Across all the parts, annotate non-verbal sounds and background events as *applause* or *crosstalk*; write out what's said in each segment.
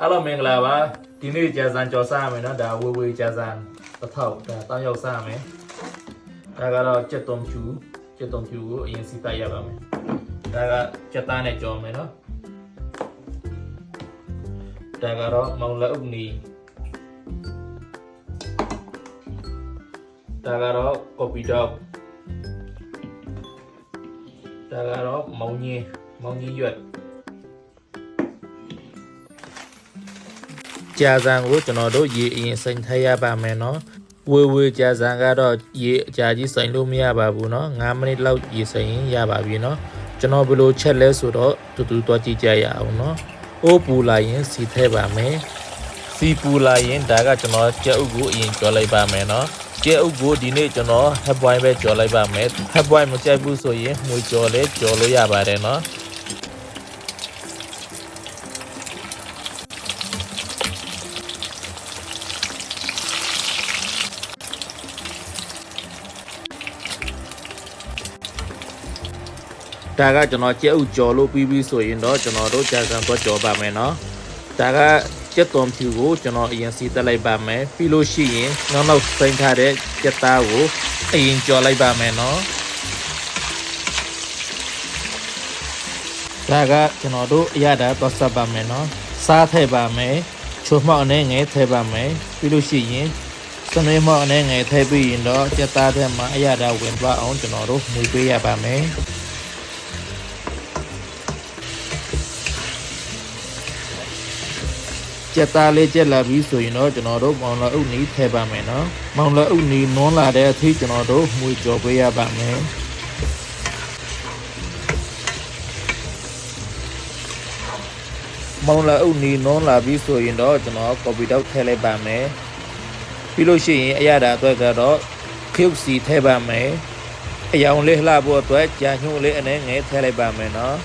အားလုံးမင်္ဂလာပါဒီနေ့ကြာစံကြော်စားရမယ်နော်ဒါဝေဝေကြာစံတစ်ထောက်ဒါတောင်းရောက်စားရမယ်ဒါကတော့ကြက်တုံဖြူကြက်တုံဖြူကိုအရင်စီတိုက်ရပါမယ်ဒါကကြက်သားနဲ့ကြော်မယ်နော်ဒါကတော့မောင်လက်ဥနီဒါကတော့ကော်ပီတော့ဒါကတော့မောင်ကြီးမောင်ကြီးရွက် ကြာစံကိုကျွန်တော်တို့ရေအရင်စိန်ထည့်ရပါမယ်နော်ဝေဝေကြာစံကတော့ရေအကြာကြီးစိန်လို့မရပါဘူးနော်9မိနစ်လောက်ရေစိန်ရင်ရပါပြီနော်ကျွန်တော်ဘယ်လိုချက်လဲဆိုတော့တူတူတော့ကြည့်ကြရအောင်နော်အိုးပူလာရင်စီထည့်ပါမယ်စီပူလာရင်ဒါကကျွန်တော်ကြက်ဥကိုအရင်ကြော်လိုက်ပါမယ်နော်ကြက်ဥကိုဒီနေ့ကျွန်တော် head boy ပဲကြော်လိုက်ပါမယ် head boy မကြိုက်ဘူးဆိုရင်မှွေကြော်လဲကြော်လို့ရပါတယ်နော် ဒါကကျွန်တော်ကြက်ဥကြော်လို့ပြီးပြီဆိုရင်တော့ကျွန်တော်တို့ကြာစံတော့ကြော်ပါမယ်နော်ဒါကကြက်သွန်ဖြူကိုကျွန်တော်အရင်စီတက်လိုက်ပါမယ်ပြီးလို့ရှိရင်နောက်နောက်စိမ့်ထားတဲ့ကြက်သားကိုအရင်ကြော်လိုက်ပါမယ်နော်ဒါကကျွန်တော်တို့အရသာတော့ဆက်ပါမယ်နော်စားထည့်ပါမယ်ချိုမောက်နဲ့ငဲထည့်ပါမယ်ပြီးလို့ရှိရင်စနွေးမောက်နဲ့ငဲထည့်ပြီးရင်တော့ကြက်သားထဲမှာအရသာဝင်သွားအောင်ကျွန်တော်တို့မှုပေးရပါမယ် ကြက်သားလေးကြက်လာပြီဆိုရင်တော့ကျွန်တော်တို့မောင်လာဥနီထည့်ပါမယ်နော်မောင်လာဥနီနွန်းလာတဲ့အထိကျွန်တော်တို့မှုကြော်ပေးရပါမယ်မောင်လာဥနီနွန်းလာပြီဆိုရင်တော့ကျွန်တော်ကော်ပီတောက်ထည့်လိုက်ပါမယ်ပြီးလို့ရှိရင်အရသာအတွက်ကတော့ခရုပ်စီထည့်ပါမယ်အယောင်လေးလှဖို့အတွက်ကြာညှို့လေးအနေငယ်ထည့်လိုက်ပါမယ်နော်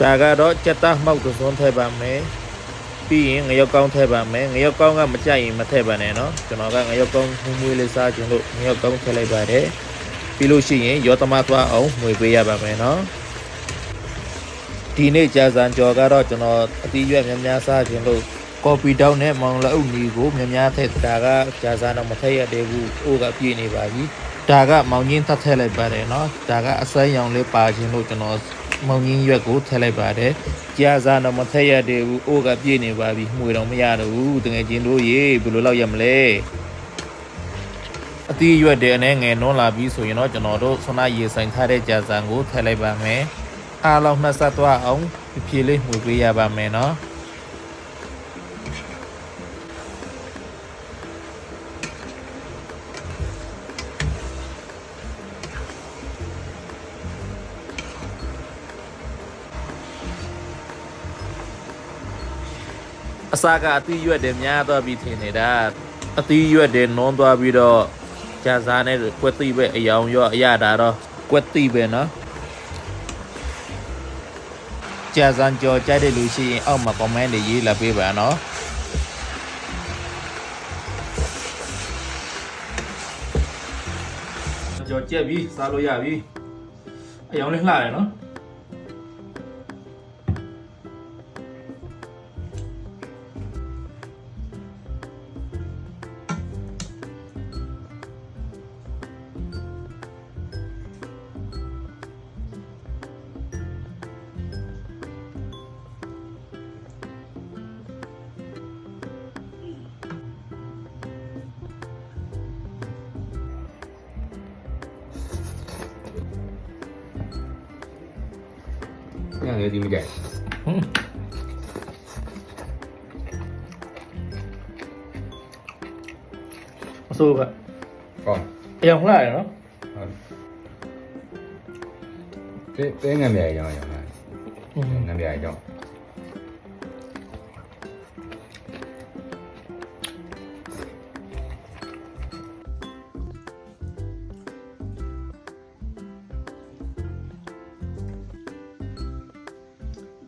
ဒါကတော့ကြက်သားမှောက်သုံးထည့်ပါမယ်ပြီးရင်ငရုတ်ကောင်းထည့်ပါမယ်ငရုတ်ကောင်းကမကြိုက်ရင်မထည့်ပါနဲ့နော်ကျွန်တော်ကငရုတ်ကောင်းမှုမွေးလေးစားခြင်းလို့ငရုတ်ကောင်းထည့်လိုက်ပါတယ်ပြီးလို့ရှိရင်ရောသမားသွားအောင်မှွေပေးရပါမယ်နော်ဒီနေ့ကြာစံကြော်ကတော့ကျွန်တော်အတီးရွက်များများစားခြင်းလို့ကော်ပီတောင်းနဲ့မောင်လအုပ်ညီကိုများများထည့်တာကကြာစံတော့မထည့်ရသေးဘူးအိုးကပြည့်နေပါပြီဒါကမောင်ချင်းသတ်ထည့်လိုက်ပါတယ်နော်ဒါကအစွမ်းရောင်လေးပါခြင်းလို့ကျွန်တော် မောင်ကြီးရွက်ကိုထည့်လိုက်ပါတယ်။ကြာစားတော့မထည့်ရသေးဘူး။အိုးကပြည့်နေပါပြီ။မှွေတော့မရတော့ဘူး။တကယ်ချင်းတို့ရေဘယ်လိုလောက်ရမလဲ။အတီးရွက်တဲ့အနေငယ်နွန်းလာပြီဆိုရင်တော့ကျွန်တော်တို့ဆွမ်းနာရေဆိုင်ထားတဲ့ကြာစံကိုထည့်လိုက်ပါမယ်။အားလုံးနှက်ဆက်သွားအောင်ဖြည်းဖြည်းလေးမှွေပေးရပါမယ်နော်။ အစာကအတီးရွက်တယ်များသွားပြီထင်နေတာအတီးရွက်တယ်နွန်းသွားပြီးတော့ကြာစားနဲ့ကွက်တိပဲအယောင်ရောအရတာတော့ကွက်တိပဲနော်ကြာစံကြော်ကြိုက်တဲ့လူရှိရင်အောက်မှာ comment တွေရေးလာပေးပါနော်ကြော်ကြက်ပြီစားလို့ရပြီအယောင်လေးလှတယ်နော် ယ်ဒီမကြိုက်ဟွန်းအဆိုးကကောင်းအယောင်လှတယ်နော်ဟုတ်တဲတဲငံမြရအောင်ရအောင်ငံမြရအောင်ပြေကျော်ကြီးကကောင်း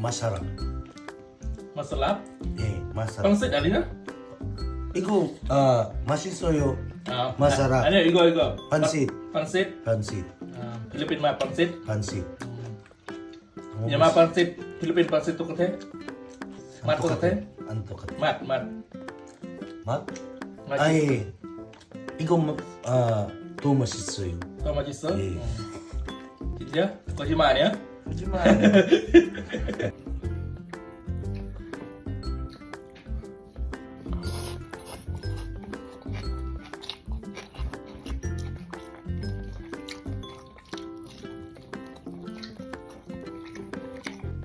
masalah masalah eh masalah pangsit alina Iku uh, masih soyo uh, masalah. Ini igo igo. Pansit. Pansit. Pansit. Uh, Filipin mah pansit. Pansit. Hmm. mah ma pansit Filipin pansit tuh kete. Mat tuh kete. Anto kete. Mat mat. Mat. mat. Ay. Igo uh, ah, tuh masih soyo. Tuh masih soyo. Hmm. Iya, Kerja. Kau gimana ya? Cuma. *laughs*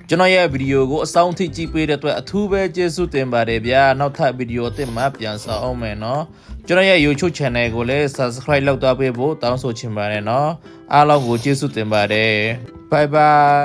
ကျွန်တော်ရဲ့ဗီဒီယိုကိုအဆုံးထိကြည့်ပေးတဲ့အတွက်အထူးပဲကျေးဇူးတင်ပါတယ်ဗျာနောက်ထပ်ဗီဒီယိုအသစ်မှပြန်ဆောင်အောင်မယ်နော်ကျွန်တော်ရဲ့ YouTube channel ကိုလည်း Subscribe လုပ်သွားပေးဖို့တောင်းဆိုချင်ပါတယ်နော်အားလုံးကိုကျေးဇူးတင်ပါတယ် Bye bye